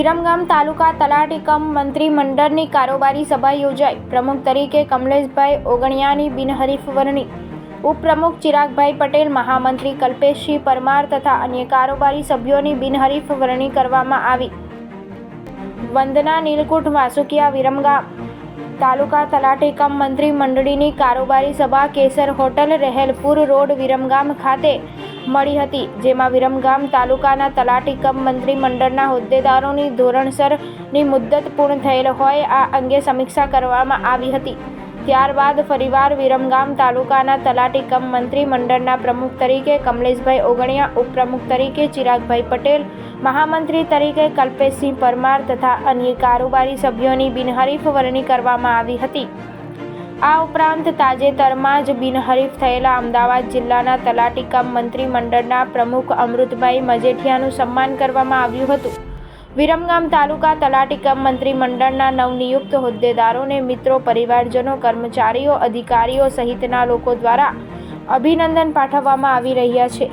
વિરમગામ તાલુકા તલાટી કમ મંત્રી મંડળની કારોબારી સભા યોજાઈ. પ્રમુખ તરીકે કમલેશભાઈ ઓગણિયાની બિનહરીફ વરણી. ઉપપ્રમુખ ચિરાગભાઈ પટેલ, મહામંત્રી કલ્પેશસિંહ પરમાર તથા અન્ય કારોબારી સભ્યોની બિનહરીફ વરણી કરવામાં આવી. વંદના નીલકુંઠ વાસુકિયા વિરમગામ તાલુકા તલાટી કમ મંત્રી મંડળીની કારોબારી સભા કેસર હોટલ રહેલપુર રોડ વિરમગામ ખાતે મળી હતી, જેમાં વિરમગામ તાલુકાના તલાટી કમ મંત્રી મંડળના હોદ્દેદારોની ધોરણસરની મુદ્દત પૂર્ણ થયેલ હોય આ અંગે સમીક્ષા કરવામાં આવી હતી. ત્યારબાદ ફરીવાર વિરમગામ તાલુકાના તલાટી કમ મંત્રી મંડળના પ્રમુખ તરીકે કમલેશભાઈ ઓગણિયા, ઉપપ્રમુખ તરીકે ચિરાગભાઈ પટેલ, મહામંત્રી તરીકે કલ્પેશસિંહ પરમાર તથા અન્ય કારોબારી સભ્યોની બિનહરીફ વરણી કરવામાં આવી હતી. આ ઉપરાંત તાજેતરમાં જ બિનહરીફ થયેલા અમદાવાદ જિલ્લાના તલાટી મંત્રીમંડળના મંત્રી પ્રમુખ અમૃતભાઈ મજેઠિયાનું સન્માન કરવામાં આવ્યું હતું. વિરમગામ તાલુકા તલાટી મંત્રીમંડળના મંત્રી નવનિયુક્ત હોદ્દેદારોને મિત્રો, પરિવારજનો, કર્મચારીઓ, અધિકારીઓ સહિતના લોકો દ્વારા અભિનંદન પાઠવવામાં આવી રહ્યા છે.